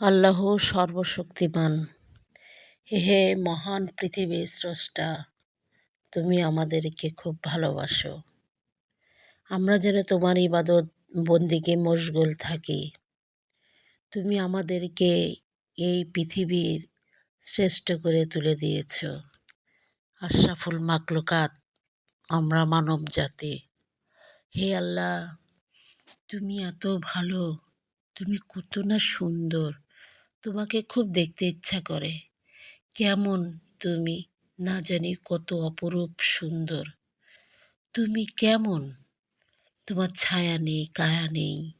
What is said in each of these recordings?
আল্লাহ সর্বশক্তিমান। হে মহান পৃথিবীর স্রষ্টা, তুমি আমাদেরকে খুব ভালোবাসো। আমরা যেন তোমার ইবাদত বন্দিকে মশগুল থাকি। তুমি আমাদেরকে এই পৃথিবীর শ্রেষ্ঠ করে তুলে দিয়েছ। আশরাফুল মাকলুকাত আমরা মানব জাতি। হে আল্লাহ, তুমি এত ভালো, তুমি কত না সুন্দর। তোমাকে খুব দেখতে ইচ্ছা করে। কেমন তুমি? না জানি কত অপরূপ সুন্দর। তুমি কেমন? তোমার ছায়া নেই, কায়া নেই।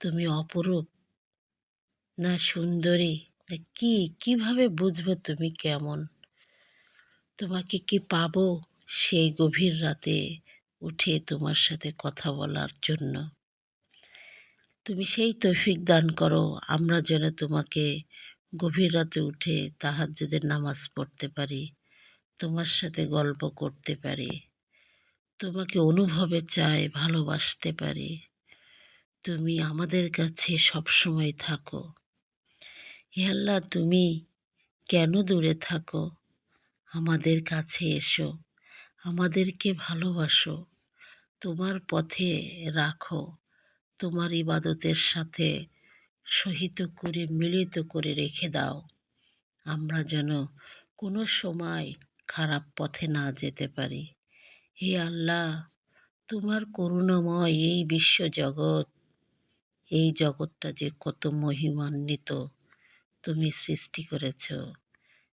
তুমি অপরূপ। না সুন্দরী, না কি? কীভাবে বুঝব তুমি কেমন? তোমাকে কি পাবো সেই গভীর রাতে উঠে তোমার সাথে কথা বলার জন্য? তুমি সেই তৌফিক দান করো, আমরা যেন তোমাকে গভীর রাতে উঠে তাহাজ্জুদের নামাজ পড়তে পারি, তোমার সাথে গল্প করতে পারি, তোমাকে অনুভবে চাই ভালোবাসতে পারি। তুমি আমাদের কাছে সবসময় থাকো। আল্লাহ, তুমি কেন দূরে থাকো? আমাদের কাছে এসো, আমাদেরকে ভালোবাসো, তোমার পথে রাখো। তোমার ইবাদতের সাথে সহিত করে, মিলিত করে রেখে দাও। আমরা যেন কোনো সময় খারাপ পথে না যেতে পারি। হে আল্লাহ, তোমার করুণাময় এই বিশ্ব জগৎ এই জগৎটা যে কত মহিমান্বিত তুমি সৃষ্টি করেছ।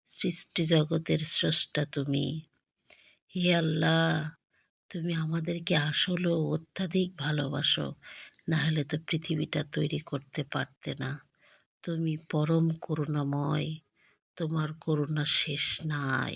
সৃষ্টি জগতের স্রষ্টা তুমি। হে আল্লাহ, তুমি আমাদেরকে আসলেও অত্যাধিক ভালোবাসো। নাহলে তো পৃথিবীটা তৈরি করতে পারতে না। তুমি পরম করুণাময় তোমার করুণা শেষ নাই।